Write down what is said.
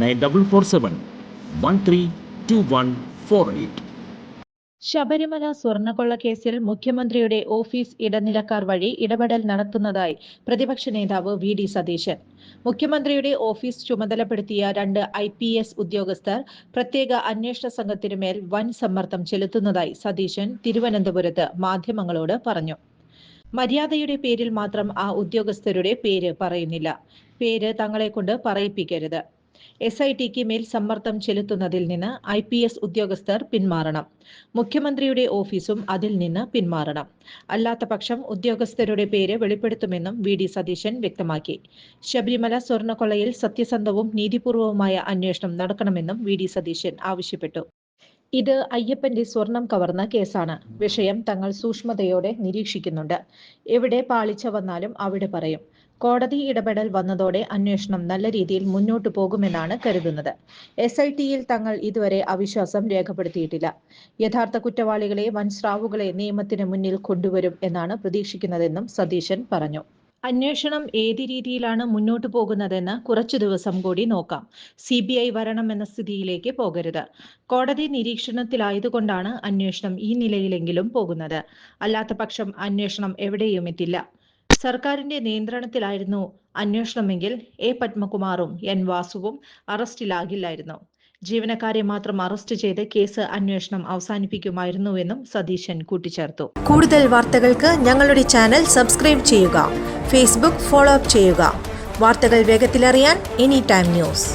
nine double four seven one three two one four eight. Sabarimala സ്വർണക്കൊള്ള കേസിൽ മുഖ്യമന്ത്രിയുടെ office ഇടനിലക്കാർ വഴി ഇടപെടൽ നടത്തുന്നതായി പ്രതിപക്ഷ നേതാവ് വി ഡി സതീശൻ. മുഖ്യമന്ത്രിയുടെ ഓഫീസ് ചുമതലപ്പെടുത്തിയ രണ്ട് ഐ പി എസ് ഉദ്യോഗസ്ഥർ പ്രത്യേക അന്വേഷണ സംഘത്തിനു മേൽ വൻ സമ്മർദ്ദം ചെലുത്തുന്നതായി സതീശൻ തിരുവനന്തപുരത്ത് മാധ്യമങ്ങളോട് പറഞ്ഞു. മര്യാദയുടെ പേരിൽ മാത്രം ആ ഉദ്യോഗസ്ഥരുടെ പേര് പറയുന്നില്ല. പേര് തങ്ങളെ കൊണ്ട് പറയിപ്പിക്കരുത്. എസ് ഐ ടിക്ക് മേൽ സമ്മർദ്ദം ചെലുത്തുന്നതിൽ നിന്ന് ഐ പി എസ് ഉദ്യോഗസ്ഥർ പിന്മാറണം. മുഖ്യമന്ത്രിയുടെ ഓഫീസും അതിൽ നിന്ന് പിന്മാറണം. അല്ലാത്ത പക്ഷം ഉദ്യോഗസ്ഥരുടെ പേര് വെളിപ്പെടുത്തുമെന്നും വി ഡി സതീശൻ വ്യക്തമാക്കി. ശബരിമല സ്വർണക്കൊള്ളയിൽ സത്യസന്ധവും നീതിപൂർവവുമായ അന്വേഷണം നടക്കണമെന്നും വി ഡി സതീശൻ ആവശ്യപ്പെട്ടു. ഇത് അയ്യപ്പന്റെ സ്വർണം കവർന്ന കേസാണ്. വിഷയം തങ്ങൾ സൂക്ഷ്മതയോടെ നിരീക്ഷിക്കുന്നുണ്ട്. എവിടെ പാളിച്ച വന്നാലും അവിടെ പറയും. കോടതി ഇടപെടൽ വന്നതോടെ അന്വേഷണം നല്ല രീതിയിൽ മുന്നോട്ടു പോകുമെന്നാണ് കരുതുന്നത്. എസ് ഐ ടിയിൽ തങ്ങൾ ഇതുവരെ അവിശ്വാസം രേഖപ്പെടുത്തിയിട്ടില്ല. യഥാർത്ഥ കുറ്റവാളികളെ വൻസ്രാവുകളെ നിയമത്തിന് മുന്നിൽ കൊണ്ടുവരും എന്നാണ് പ്രതീക്ഷിക്കുന്നതെന്നും സതീശൻ പറഞ്ഞു. അന്വേഷണം ഏത് രീതിയിലാണ് മുന്നോട്ടു പോകുന്നതെന്ന് കുറച്ചു ദിവസം കൂടി നോക്കാം. സി ബി ഐ വരണമെന്ന സ്ഥിതിയിലേക്ക് പോകരുത്. കോടതി നിരീക്ഷണത്തിലായതുകൊണ്ടാണ് അന്വേഷണം ഈ നിലയിലെങ്കിലും പോകുന്നത്. അല്ലാത്ത പക്ഷം അന്വേഷണം എവിടെയും എത്തില്ല സർക്കാരിന്റെ നിയന്ത്രണത്തിലായിരുന്നു അന്വേഷണമെങ്കിൽ എ. പത്മകുമാറും എൻ. വാസുവും അറസ്റ്റിലാകില്ലായിരുന്നു. ജീവനക്കാരെ മാത്രം അറസ്റ്റ് ചെയ്ത് കേസ് അന്വേഷണം അവസാനിപ്പിക്കുമായിരുന്നുവെന്നും സതീശൻ കൂട്ടിച്ചേർത്തു. കൂടുതൽ വാർത്തകൾക്ക് ഞങ്ങളുടെ ചാനൽ സബ്സ്ക്രൈബ് ചെയ്യുക ഫേസ്ബുക്ക് ഫോളോ അപ്പ് ചെയ്യുക. വാർത്തകൾ വേഗത്തിലറിയാൻ എനി ടൈം ന്യൂസ്.